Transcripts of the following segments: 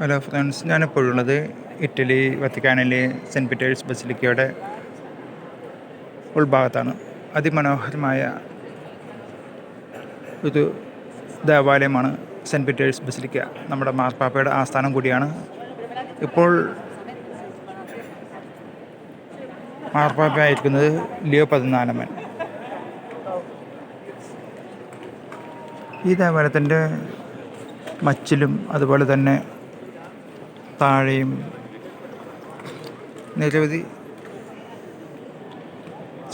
Hello friends ഞാനിപ്പോഴുള്ളത് Italy വത്തിക്കാനിലെ Saint Peter's ബസിലിക്കയുടെ ഉൾഭാഗത്താണ്. അതിമനോഹരമായ ഒരു ദേവാലയമാണ് സെന്റ് പീറ്റേഴ്സ് ബസിലിക്ക. നമ്മുടെ മാർപ്പാപ്പയുടെ ആസ്ഥാനം കൂടിയാണ്. ഇപ്പോൾ മാർപ്പാപ്പയായിരിക്കുന്നത് ലിയോ പതിനാലമ്മൻ ഈ ദേവാലയത്തിന്റെ മച്ചിലും അതുപോലെ തന്നെ താഴെയും നിരവധി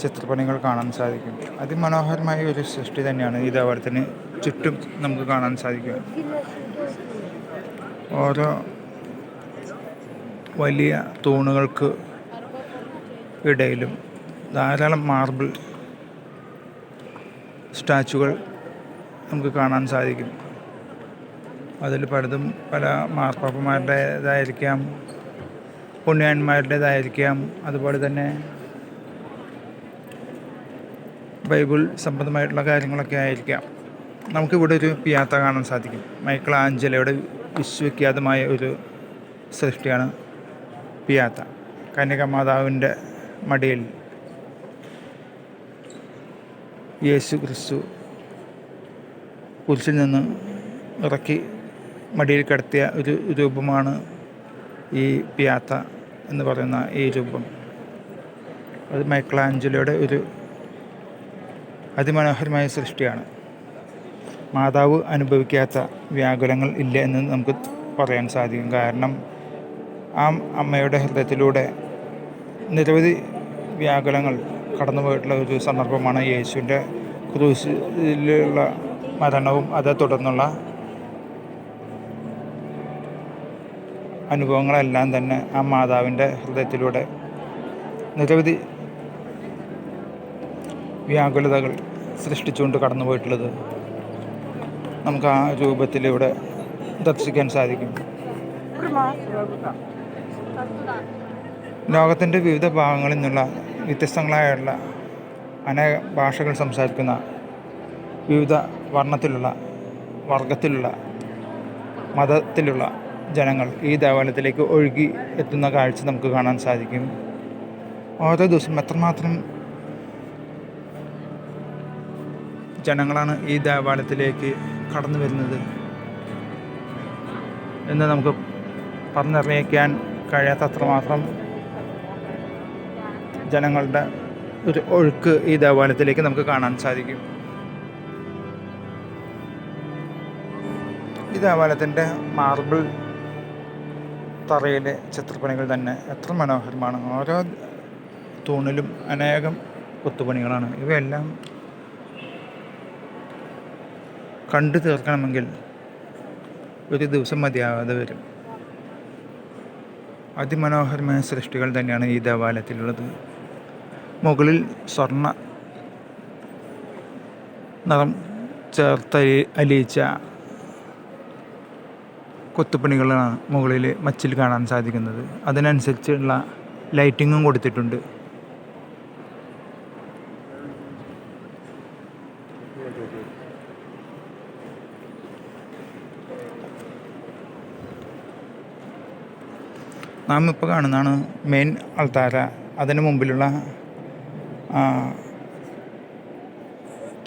ചിത്രപ്പണികൾ കാണാൻ സാധിക്കും. അതിമനോഹരമായ ഒരു സൃഷ്ടി തന്നെയാണ് ഈ ദേവാലയത്തിന് ചുറ്റും നമുക്ക് കാണാൻ സാധിക്കുക. ഓരോ വലിയ തൂണുകൾക്ക് ഇടയിലും ധാരാളം മാർബിൾ സ്റ്റാച്ചുകൾ നമുക്ക് കാണാൻ സാധിക്കും. അതിൽ പലതും പല മാർപ്പാപ്പമാരുടേതായിരിക്കാം പുണ്യാന്മാരുടേതായിരിക്കാം. അതുപോലെ തന്നെ ബൈബിൾ സംബന്ധമായിട്ടുള്ള കാര്യങ്ങളൊക്കെ ആയിരിക്കാം. നമുക്കിവിടെ ഒരു പിയാത്ത കാണാൻ സാധിക്കും. മൈക്കിൾ ആഞ്ചലയുടെ വിശ്വവിഖ്യാതമായ ഒരു സൃഷ്ടിയാണ് പിയാത്ത. കന്യകമാതാവിന്റെ മടിയിൽ യേശു ക്രിസ്തു കുരിശിൽ നിന്ന് ഇറക്കി മടിയിൽ കിടത്തിയ ഒരു രൂപമാണ് ഈ പിയാത്ത എന്ന് പറയുന്ന ഈ രൂപം. അത് മൈക്കിളാഞ്ചലോയുടെ ഒരു അതിമനോഹരമായ സൃഷ്ടിയാണ്. മാതാവ് അനുഭവിക്കാത്ത വ്യാകുലങ്ങൾ ഇല്ല എന്ന് നമുക്ക് പറയാൻ സാധിക്കും. കാരണം ആ അമ്മയുടെ ഹൃദയത്തിലൂടെ നിരവധി വ്യാകുലങ്ങൾ കടന്നു പോയിട്ടുള്ള ഒരു സന്ദർഭമാണ് യേശുവിന്റെ ക്രൂസിലുള്ള മരണവും അതേ തുടർന്നുള്ള അനുഭവങ്ങളെല്ലാം തന്നെ ആ മാതാവിന്റെ ഹൃദയത്തിലൂടെ നിരവധി വ്യാകുലതകൾ സൃഷ്ടിച്ചുകൊണ്ട് കടന്നു പോയിട്ടുള്ളത് നമുക്ക് ആ രൂപത്തിലൂടെ ദർശിക്കാൻ സാധിക്കും. ലോകത്തിന്റെ വിവിധ ഭാഗങ്ങളിൽ നിന്നുള്ള വ്യത്യസ്തങ്ങളായുള്ള അനേക ഭാഷകൾ സംസാരിക്കുന്ന വിവിധ വർണത്തിലുള്ള വർഗത്തിലുള്ള മതത്തിലുള്ള ജനങ്ങൾ ഈ ദേവാലയത്തിലേക്ക് ഒഴുകി എത്തുന്ന കാഴ്ച നമുക്ക് കാണാൻ സാധിക്കും. ഓരോ ദിവസം എത്രമാത്രം ജനങ്ങളാണ് ഈ ദേവാലയത്തിലേക്ക് കടന്നു വരുന്നത് എന്ന് നമുക്ക് പറഞ്ഞറിയിക്കാൻ കഴിയാത്തത്രമാത്രം ജനങ്ങളുടെ ഒരു ഒഴുക്ക് ഈ ദേവാലയത്തിലേക്ക് നമുക്ക് കാണാൻ സാധിക്കും. ഈ ദേവാലയത്തിന്റെ മാർബിൾ തറയിലെ ചിത്രപ്പണികൾ തന്നെ എത്ര മനോഹരമാണ്. ഓരോ തൂണിലും അനേകം കൊത്തുപണികളാണ്. ഇവയെല്ലാം കണ്ടു തീർക്കണമെങ്കിൽ ഒരു ദിവസം മതിയാവാതെ വരും. അതിമനോഹരമായ സൃഷ്ടികൾ തന്നെയാണ് ഈ ദേവാലയത്തിലുള്ളത്. മുകളിൽ സ്വർണ നിറം ചേർത്ത് അലിയിച്ച കൊത്തുപണികളാണ് മുകളിൽ മച്ചിൽ കാണാൻ സാധിക്കുന്നത്. അതിനനുസരിച്ചുള്ള ലൈറ്റിങ്ങും കൊടുത്തിട്ടുണ്ട്. നാം ഇപ്പോൾ കാണുന്നതാണ് മെയിൻ അൾത്താര അതിന് മുമ്പിലുള്ള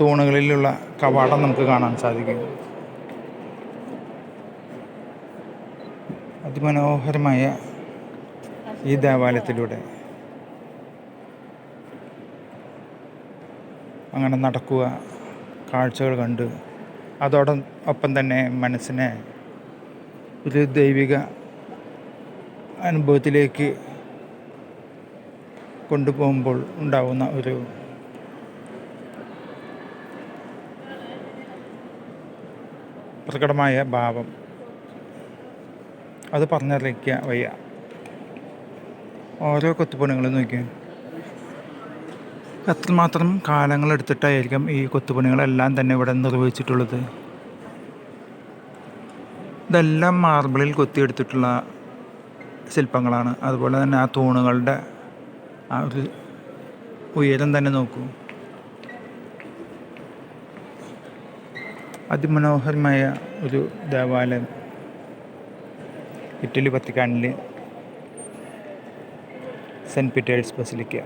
തൂണുകളിലുള്ള കവാടം നമുക്ക് കാണാൻ സാധിക്കും. അതിമനോഹരമായ ഈ ദേവാലയത്തിലൂടെ അങ്ങനെ നടക്കുക കാഴ്ചകൾ കണ്ട് അതോടൊപ്പം തന്നെ മനസ്സിനെ ഒരു ദൈവിക അനുഭവത്തിലേക്ക് കൊണ്ടുപോകുമ്പോൾ ഉണ്ടാകുന്ന ഒരു പ്രകടമായ ഭാവം. അത് പറഞ്ഞറിയിക്കുക വയ്യ. ഓരോ കൊത്തുപണികളും നോക്കിയാൽ എത്രമാത്രം കാലങ്ങളെടുത്തിട്ടായിരിക്കും ഈ കൊത്തുപണികളെല്ലാം തന്നെ ഇവിടെ നിർവഹിച്ചിട്ടുള്ളത്? ഇതെല്ലാം മാർബിളിൽ കൊത്തിയെടുത്തിട്ടുള്ള ശില്പങ്ങളാണ്. അതുപോലെ തന്നെ ആ തൂണുകളുടെ ആ ഒരു ഉയരം തന്നെ നോക്കൂ. അതിമനോഹരമായ ഒരു ദേവാലയം. ഇറ്റലി വത്തിക്കാനിൽ സെന്റ് പീറ്റേഴ്സ് ബസിലിക്ക.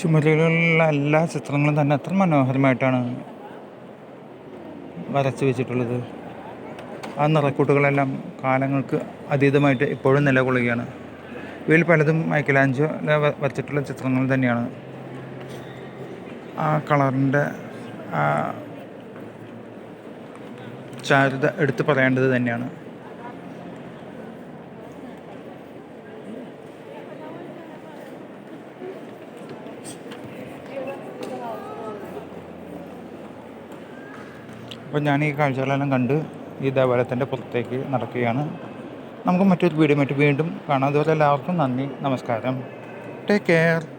ചുമരുകളിലുള്ള എല്ലാ ചിത്രങ്ങളും തന്നെ അത്ര മനോഹരമായിട്ടാണ് വരച്ചു വെച്ചിട്ടുള്ളത്. ആ നിറക്കൂട്ടുകളെല്ലാം കാലങ്ങൾക്ക് അതീതമായിട്ട് ഇപ്പോഴും നിലകൊള്ളുകയാണ്. ഇവയിൽ പലതും മൈക്കലാഞ്ചോ വരച്ചിട്ടുള്ള ചിത്രങ്ങൾ തന്നെയാണ്. ആ കളറിന്റെ ചാരുത എടുത്തു പറയേണ്ടത് തന്നെയാണ്. അപ്പോൾ ഞാൻ ഈ കാഴ്ചകളെല്ലാം കണ്ട് ഈ ദേവാലയത്തിന്റെ പുറത്തേക്ക് നടക്കുകയാണ്. നമുക്ക് മറ്റൊരു വീഡിയോ മറ്റു വീണ്ടും കാണാം. അതുപോലെ എല്ലാവർക്കും നന്ദി. നമസ്കാരം. Take care